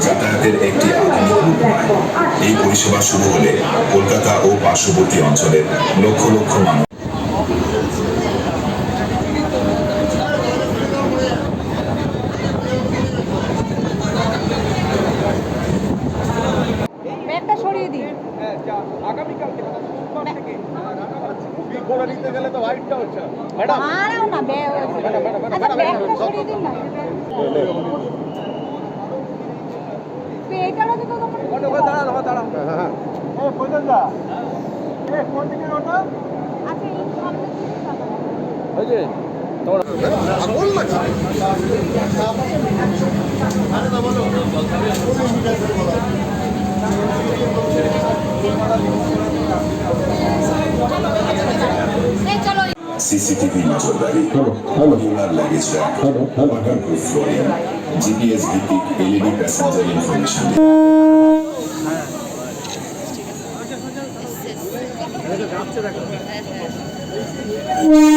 যাতায়াতের একটি আধুনিক উপায় এই পরিষেবা শুরু হলে কলকাতা ও পার্শ্ববর্তী অঞ্চলের লক্ষ লক্ষ মানুষ ব্যাগটা সরিয়ে ওই যে এই চলো সিসিটিভি নজরদারি modular luggage rack waterproof flooring GPS ভিত্তিক এলইডি প্যাসেঞ্জার ইনফরমেশন হ্যাঁ